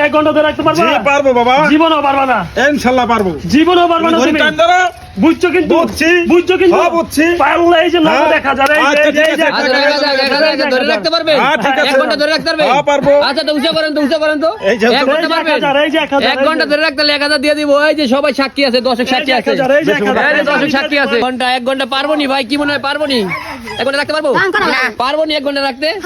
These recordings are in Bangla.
ঘণ্টা এক ঘণ্টা ধরে রাখতে পারব? পারব বাবা। জীবনও পারবা না। ইনশাল্লাহ পারব। জীবনও পারবা না তুমি বুঝছ কিন্তু? বুঝছি। বুঝছ কিন্তু? হ্যাঁ, বুঝছি। পারলে এই যে হ্যাঁ। এক হাজার এই যে- আচ্ছা, এই যে- দেখা দেখা ধরে রাখতে হ্যাঁ, আছে। এক ঘণ্টা ধরে রাখতে পারবেন হ্যাঁ, পারব। আচ্ছা তো করেন তো করেন তো। এই যে এক ঘণ্টা যে এক হাজার, এক ঘণ্টা ধরে রাখতে হলে দিয়ে দিব। এই যে সবাই সাক্ষী আছে সাক্ষী আছে। এই যে সাক্ষী আছে। ঘণ্টা এক ঘণ্টা পারব নি ভাই? কি মনে হয় পারব নি? এক ঘণ্টা রাখতে পারব? পারব নি। এক ঘণ্টা রাখতে?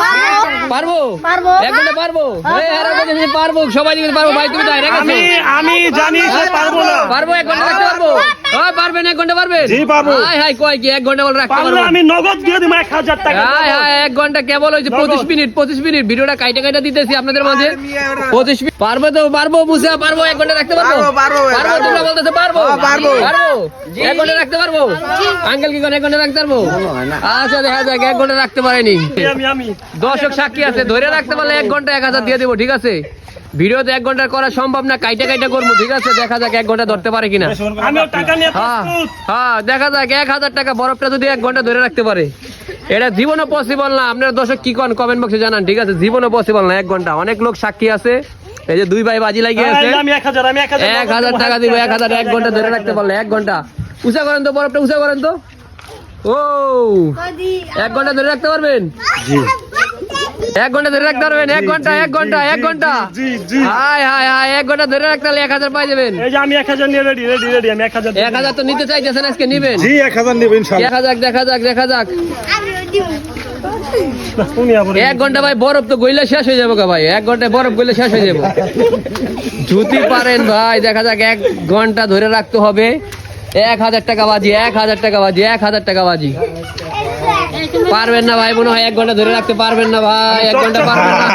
পারব। পারব। এক ঘণ্টা পারব? এই আরে বলছে পারব সবাই পারব। ভাই তুমি তাই রেখেছো আমি আমি জানি পারব না। পারব এক ঘণ্টা রাখতে পারব। ওই পারবেন এক ঘণ্টা পারবেন? জি, পারব। হাই হাই কয় কি এক ঘণ্টা বলে রাখতে পারব? আমি নগদ দিয়ে দিব এক হাজার টাকা। হাই হাই এক ঘণ্টা কেবল হয়েছে নগদ। পঁচিশ মিনিট পঁচিশ মিনিট। ভিডিওটা কাইটা কাইটা দিতেছি আপনাদের মাঝে। পঁচিশ মিনিট। পারব তো পারব বুঝে পারব এক ঘণ্টা রাখতে পারব? পারব তোমরা বলতেছো পারব? পারব। পারব? এক ঘণ্টা রাখতে পারব? আঙ্কেল কি করে এক ঘণ্টা রাখতে পারব? আচ্ছা দেখা যাক এক ঘণ্টা রাখতে পারেনি। আমি আমি। দর্শক সাক্ষী আছে ধরে রাখতে পারলে এক ঘণ্টা এক হাজার দিয়ে দেবো ঠিক আছে? ভিডিওতে এক ঘণ্টা করা সম্ভব না কাইটা কাইটা করব ঠিক আছে? দেখা যাক এক ঘণ্টা ধরতে পারে কিনা। আমিও টাকা নিয়ে হ্যাঁ হ্যাঁ দেখা যাক এক হাজার টাকা বরফটা যদি এক ঘণ্টা ধরে রাখতে পারে। এটা জীবনও পসিবল না। আপনার দর্শক কি কন কমেন্ট বক্সে জানান ঠিক আছে? জীবনও পসিবল না এক ঘণ্টা। অনেক লোক সাক্ষী আছে। এই যে দুই ভাই বাজি লাগিয়ে আছে। এক হাজার টাকা দিব এক হাজার এক ঘণ্টা ধরে রাখতে পারলে এক ঘণ্টা। উষা করেন তো বরফটা উষা করেন তো। ও! এক ঘণ্টা ধরে রাখতে পারবেন? এক ঘণ্টা ধরে রাখতে পারবেন এক ঘণ্টা এক ঘণ্টা এক ঘণ্টা। হাই হাই হাই এক ঘণ্টা ধরে রাখতে হলে এক হাজার পাই যাবেন। এই যে আমি এক হাজার নিয়ে রেডি রেডি রেডি আমি এক হাজার এক হাজার তো নিতে চাইতেছেন আজকে নিবেন। জি এক হাজার নেবে ইনশাল্লাহ। দেখা যাক দেখা যাক দেখা যাক। এক ঘণ্টা ভাই বরফ তো গইলে শেষ হয়ে যাবে ভাই এক ঘন্টায় বরফ গইলে শেষ হয়ে যাবে। যদি পারেন ভাই দেখা যাক এক ঘণ্টা ধরে রাখতে হবে। এক হাজার টাকা বাজি এক হাজার টাকা বাজি এক হাজার টাকা বাজি। পারবেন না ভাই মনে হয় এক ঘণ্টা ধরে রাখতে পারবেন না ভাই এক ঘণ্টা পারবেন না।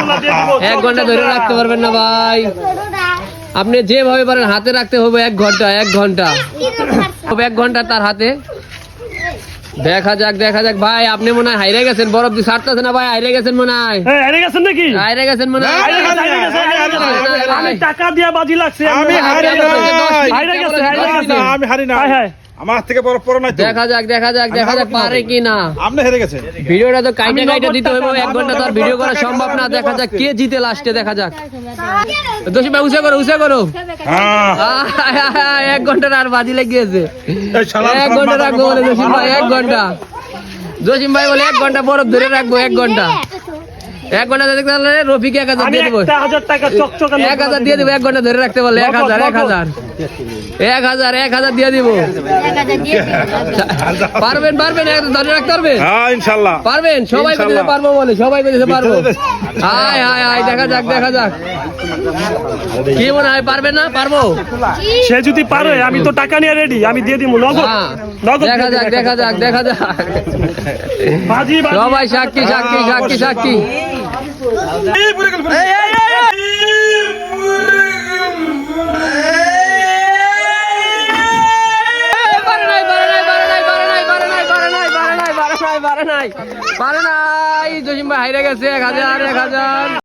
এক ঘণ্টা ধরে রাখতে পারবেন না ভাই। আপনি যেভাবে পারেন হাতে রাখতে হবে এক ঘণ্টা এক ঘণ্টা। হবে এক ঘণ্টা তার হাতে। দেখা যাক দেখা যাক। ভাই আপনি মনে হয় হাইরে গেছেন বরফ দিয়ে ছাড়তেছে না ভাই হাইরে গেছেন মনে হয়। হেরে গেছেন নাকি? হাইরে গেছেন মনে হয়। হাইরে হাইরে হাইরে হাইরে। আমি টাকা দিয়ে বাজি লাগছে আমি হাইরে হাইরে গেছে হাইরে গেছে। আমি হারি না হাই হাই। আমার থেকে বড় পড়ো নাই দেখা যাক দেখা যাক দেখা যাক পারে কি না আপনি হেরে গেছে ভিডিওটা তো কাইটে দিতে হইব টাকা, এক ঘণ্টা তো ভিডিও করা সম্ভব না দেখা যাক কে জিতে লাস্টে দেখা যাক। দোষী ভাই উসে করো উসে করো। হ্যাঁ। এক ঘণ্টার আর বাজি লেগেছে এই এক ঘণ্টা রাখব বলে জসিম ভাই এক ঘণ্টা। জসিম ভাই বলে এক ঘণ্টা বরফ ধরে রাখব এক ঘণ্টা। এক ঘণ্টা দেখতে পারলে রফিক এক হাজার দিয়ে দেবো। এক হাজার দিয়ে দেবো। এক ঘণ্টা ধরে রাখতে পারলে। এক হাজার এক হাজার। এক হাজার এক হাজার দিয়ে দিব। পারবেন পারবেন ধরে রাখতে পারবেন? হ্যাঁ ইনশাল্লাহ। পারবেন? সবাই বলেছে পারব বলে সবাই বলেছে পারব। হাই হাই হাই দেখা যাক দেখা যাক। কি মনে হয় পারবে না? পারব? সে যদি পারে আমি তো টাকা নিয়ে রেডি আমি দিয়ে দিব। নগদ হ্যাঁ। নগদ দেখা যাক দেখা যাক দেখা যাক। সবাই সাক্ষী সাক্ষী সাক্ষী সাক্ষী। বারে নাই বারে নাই জসিম ভাই হাইরে গেছে এক হাজার এক হাজার